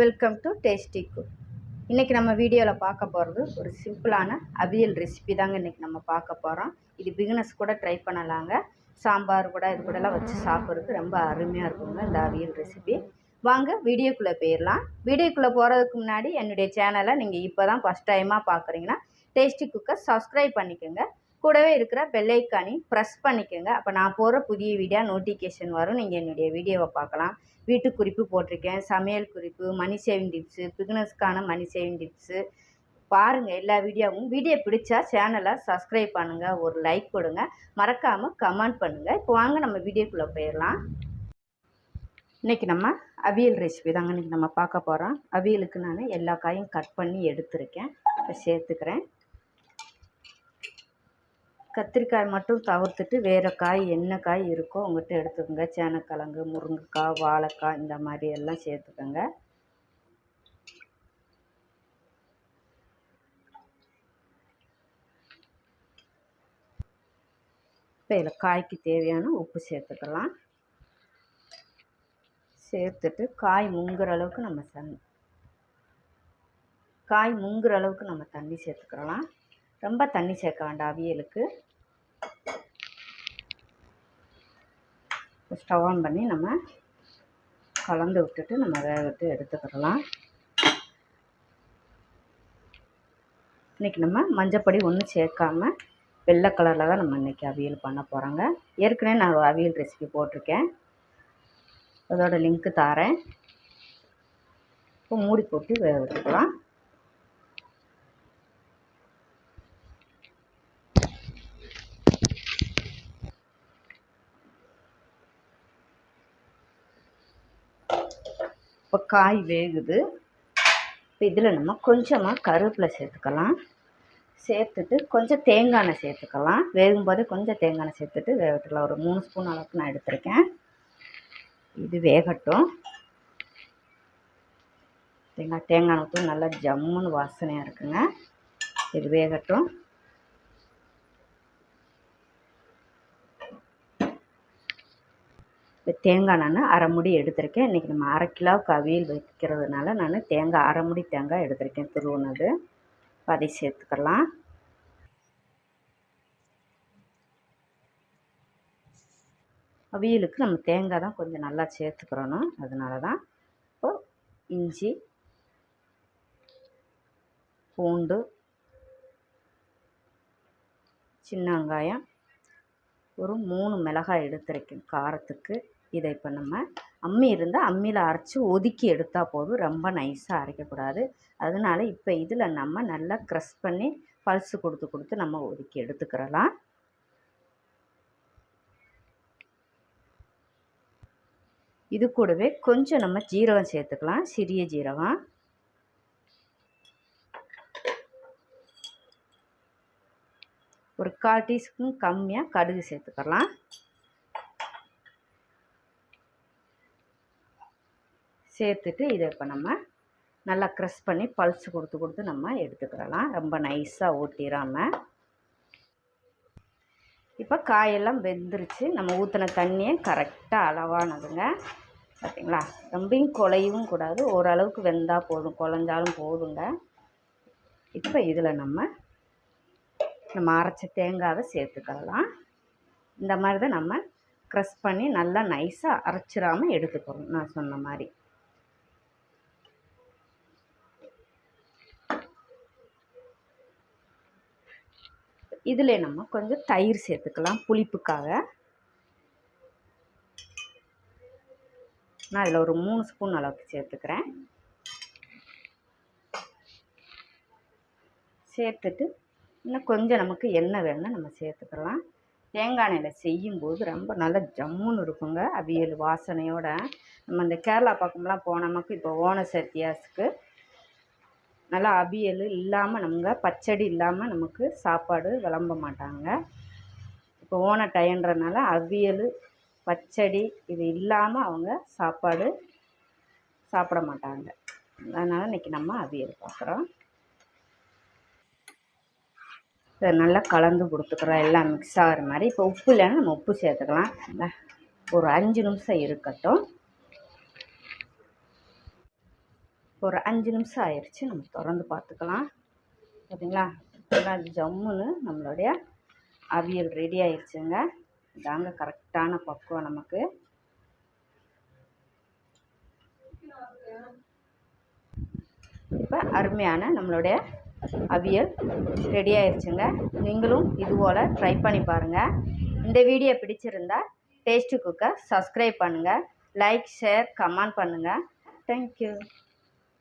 Welcome to tasty cook இன்றைக்கி நம்ம வீடியோவில் பார்க்க போகிறது ஒரு சிம்பிளான அவியல் ரெசிபி தாங்க இன்றைக்கி நம்ம பார்க்க போகிறோம் இது பிகினஸ் கூட ட்ரை பண்ணலாங்க. சாம்பார் கூட இது கூடலாம் வச்சு சாப்பிட்றதுக்கு ரொம்ப அருமையாக இருக்குங்க இந்த அவியல் ரெசிபி வாங்க வீடியோக்குள்ளே போயிடலாம் வீடியோக்குள்ளே போகிறதுக்கு முன்னாடி என்னுடைய சேனலை நீங்கள் இப்போ தான் ஃபஸ்ட் டைமாக பார்க்குறீங்கன்னா டேஸ்டி குக்கை சப்ஸ்கிரைப் பண்ணிக்கோங்க. கூடவே இருக்கிற பெல்லைக்கானையும் ப்ரெஸ் பண்ணிக்கோங்க. அப்போ நான் போகிற புதிய வீடியோ நோட்டிஃபிகேஷன் வரும். நீங்கள் என்னுடைய வீடியோவை பார்க்கலாம். வீட்டு குறிப்பு போட்டிருக்கேன். சமையல் குறிப்பு மணி சேவிங் டிப்ஸு பிகினர்ஸ்க்கான மணி சேவிங் டிப்ஸு பாருங்கள் எல்லா வீடியோவும் வீடியோ பிடிச்சா சேனலை சப்ஸ்கிரைப் பண்ணுங்கள் ஒரு லைக் கொடுங்க. மறக்காமல் கமெண்ட் பண்ணுங்கள் இப்போ வாங்க நம்ம வீடியோக்குள்ளே போயிடலாம். இன்றைக்கி நம்ம அவியல் ரெசிபி தாங்க இன்றைக்கி நம்ம பார்க்க போகிறோம் அவியலுக்கு நான் எல்லா காயும் கட் பண்ணி எடுத்திருக்கேன். இப்போ சேர்த்துக்கிறேன். கத்திரிக்காய் மட்டும் தவிர்த்துட்டு வேறு காய் என்ன காய் இருக்கோ உங்கள்கிட்ட எடுத்துக்கோங்க. சேனக்கிழங்கு முருங்கைக்காய் வாழைக்காய் இந்த மாதிரி எல்லாம் சேர்த்துக்கோங்க. இப்போ இதில் காய்க்கு தேவையான உப்பு சேர்த்துக்கலாம். சேர்த்துட்டு காய் முங்குற அளவுக்கு நம்ம தண்ணி காய் முங்குற அளவுக்கு நம்ம தண்ணி சேர்த்துக்கலாம். ரொம்ப தண்ணி சேர்க்க வேண்டாம் அவியலுக்கு. ஸ்டவ் ஆன் பண்ணி நம்ம கலந்து விட்டுட்டு நம்ம வேக விட்டு எடுத்துக்கிடலாம். இன்றைக்கி நம்ம மஞ்சப்பொடி ஒன்றும் சேர்க்காம வெள்ளை கலரில் தான் நம்ம இன்றைக்கி அவியல் பண்ண போகிறோங்க ஏற்கனவே நான் ஒரு அவியல் ரெசிபி போட்டிருக்கேன். அதோட லிங்க்கு தாரேன். இப்போ மூடி போட்டு வேக விட்டுக்கலாம் இப்போ காய் வேகுது. இப்போ இதில் நம்ம கொஞ்சமாக கருவேப்பிலை சேர்த்துக்கலாம். சேர்த்துட்டு கொஞ்சம் தேங்காய் எண்ணெய் சேர்த்துக்கலாம். வேகும்போதே கொஞ்சம் தேங்காய் எண்ணெய் சேர்த்துட்டு வேகட்டுக்கலாம் ஒரு மூணு ஸ்பூன் அளவுக்கு நான் எடுத்திருக்கேன். இது வேகட்டும். தேங்காய் தேங்காய் எண்ணெய் ஊற்றும் நல்லா ஜம்முன்னு வாசனையாக இருக்குங்க. இது வேகட்டும். இப்போ தேங்காய் நான் அரை முடி எடுத்திருக்கேன். இன்றைக்கி நம்ம அரை கிலோவுக்கு அவியல் வைக்கிறதுனால நான் தேங்காய் அரை முடி தேங்காய் எடுத்திருக்கேன். துருவுனது அதை. சேர்த்துக்கலாம். அவியலுக்கு நம்ம தேங்காய் தான் கொஞ்சம் நல்லா சேர்த்துக்கிறணும். அதனால தான் இப்போ இஞ்சி பூண்டு சின்ன வெங்காயம் ஒரு மூணு மிளகாய் எடுத்திருக்கேன் காரத்துக்கு. இதை இப்போ நம்ம அம்மி இருந்தால் அம்மியில் அரைச்சி ஒதுக்கி எடுத்தால் போதும். ரொம்ப நைஸாக அரைக்கக்கூடாது. அதனால இப்போ இதில் நம்ம நல்லா க்ரஷ் பண்ணி பல்ஸ் கொடுத்து கொடுத்து நம்ம ஒதுக்கி எடுத்துக்கிறலாம். இது கூடவே கொஞ்சம் நம்ம ஜீரகம் சேர்த்துக்கலாம். சிறிய ஜீரகம். ஒரு கால் டீஸ்பூன் கம்மியாக கடுகு சேர்த்துக்கலாம். சேர்த்துட்டு இதை இப்போ நம்ம நல்லா க்ரெஷ் பண்ணி பல்ஸ் கொடுத்து கொடுத்து நம்ம எடுத்துக்கிறலாம். ரொம்ப நைஸாக ஊட்டிடாமல் இப்போ காயெல்லாம் வெந்துருச்சு. நம்ம ஊற்றின தண்ணியே கரெக்டாக அளவானதுங்க. பார்த்திங்களா ரொம்பையும் குலையவும் கூடாது. ஓரளவுக்கு வெந்தால் போதும். குழஞ்சாலும் போதுங்க. இப்போ இதில் நம்ம நம்ம அரைச்ச தேங்காவை சேர்த்துக்கலாம். இந்த மாதிரி தான் நம்ம க்ரஷ் பண்ணி நல்லா நைஸாக அரைச்சிடாமல் எடுத்துக்கிறோம். நான் சொன்ன மாதிரி. இதில் நம்ம கொஞ்சம் தயிர் சேர்த்துக்கலாம் புளிப்புக்காக. நான் இதில் ஒரு மூணு ஸ்பூன் அளவுக்கு சேர்த்துக்கிறேன். சேர்த்துட்டு இன்னும் கொஞ்சம் நமக்கு எண்ணெய் வேணும்னா நம்ம சேர்த்துக்கலாம். தேங்காய் எண்ணெயில் செய்யும்போது ரொம்ப நல்லா ஜம்முன்னு இருக்குங்க. அவியல் வாசனையோட. நம்ம இந்த கேரளா பக்கம்லாம் போனோமாக்கு இப்போ ஓன சத்தியாஸுக்கு நல்லா அவியல் இல்லாமல் நம்ம பச்சடி இல்லாமல் நமக்கு சாப்பாடு விளம்ப மாட்டாங்க. இப்போ ஓன டயன்றனால அவியல் பச்சடி இது இல்லாமல் அவங்க சாப்பாடு சாப்பிட மாட்டாங்க. அதனால் இன்றைக்கி நம்ம அவியல் பார்க்குறோம் இதை நல்லா கலந்து கொடுத்துக்குறோம். எல்லாம் மிக்ஸ் ஆகிற மாதிரி. இப்போ உப்பு இல்லைன்னா நம்ம உப்பு சேர்த்துக்கலாம். ஒரு அஞ்சு நிமிஷம் இருக்கட்டும். ஒரு அஞ்சு நிமிஷம் ஆயிடுச்சு நம்ம திறந்து பார்த்துக்கலாம். ஓகேங்களா எல்லாம் ஜம்முன்னு நம்மளுடைய அவியல் ரெடி ஆயிடுச்சுங்க இதாங்க கரெக்டான பக்குவம் நமக்கு. இப்போ அருமையான நம்மளுடைய அவியல் ரெடி ஆயிடுச்சுங்க நீங்களும் இது போல் ட்ரை பண்ணி பாருங்கள் இந்த வீடியோ பிடிச்சிருந்தா டேஸ்ட்டு குக்கை சப்ஸ்கிரைப் பண்ணுங்கள் லைக் ஷேர் கமெண்ட் பண்ணுங்கள் தேங்க்யூ